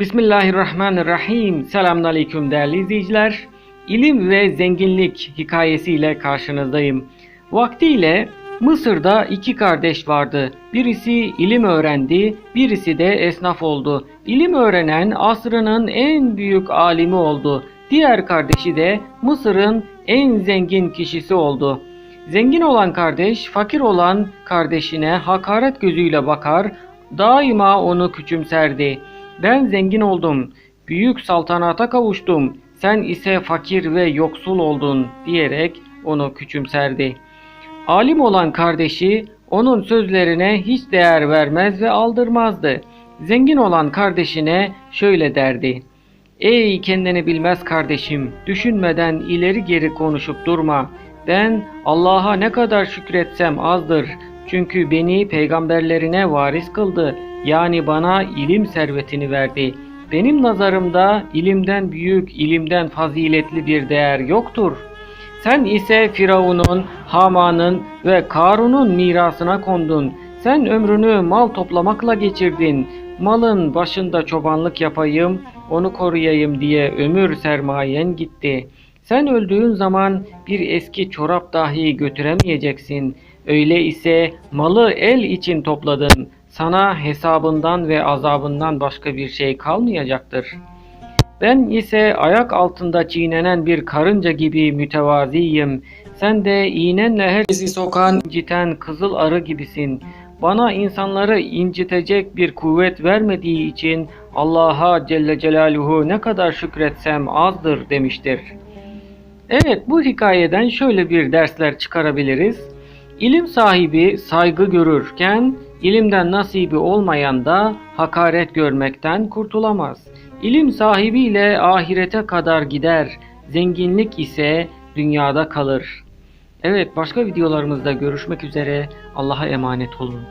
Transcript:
Bismillahirrahmanirrahim. Selamünaleyküm değerli izleyiciler. İlim ve zenginlik hikayesiyle karşınızdayım. Vaktiyle Mısır'da iki kardeş vardı. Birisi ilim öğrendi, birisi de esnaf oldu. İlim öğrenen asrının en büyük alimi oldu. Diğer kardeşi de Mısır'ın en zengin kişisi oldu. Zengin olan kardeş, fakir olan kardeşine hakaret gözüyle bakar, daima onu küçümserdi. Ben zengin oldum, büyük saltanata kavuştum, sen ise fakir ve yoksul oldun diyerek onu küçümserdi. Alim olan kardeşi onun sözlerine hiç değer vermez ve aldırmazdı. Zengin olan kardeşine şöyle derdi. Ey kendini bilmez kardeşim, düşünmeden ileri geri konuşup durma. Ben Allah'a ne kadar şükretsem azdır. Çünkü beni peygamberlerine varis kıldı. Yani bana ilim servetini verdi. Benim nazarımda ilimden büyük, ilimden faziletli bir değer yoktur. Sen ise Firavun'un, Haman'ın ve Karun'un mirasına kondun. Sen ömrünü mal toplamakla geçirdin. Malın başında çobanlık yapayım, onu koruyayım diye ömür sermayen gitti. Sen öldüğün zaman bir eski çorap dahi götüremeyeceksin. Öyle ise malı el için topladın. Sana hesabından ve azabından başka bir şey kalmayacaktır. Ben ise ayak altında çiğnenen bir karınca gibi mütevaziyim. Sen de iğnenle herkesi sokan, inciten kızıl arı gibisin. Bana insanları incitecek bir kuvvet vermediği için Allah'a Celle Celaluhu ne kadar şükretsem azdır demiştir. Evet bu hikayeden şöyle bir dersler çıkarabiliriz. İlim sahibi saygı görürken ilimden nasibi olmayan da hakaret görmekten kurtulamaz. İlim sahibiyle ahirete kadar gider, zenginlik ise dünyada kalır. Evet başka videolarımızda görüşmek üzere. Allah'a emanet olun.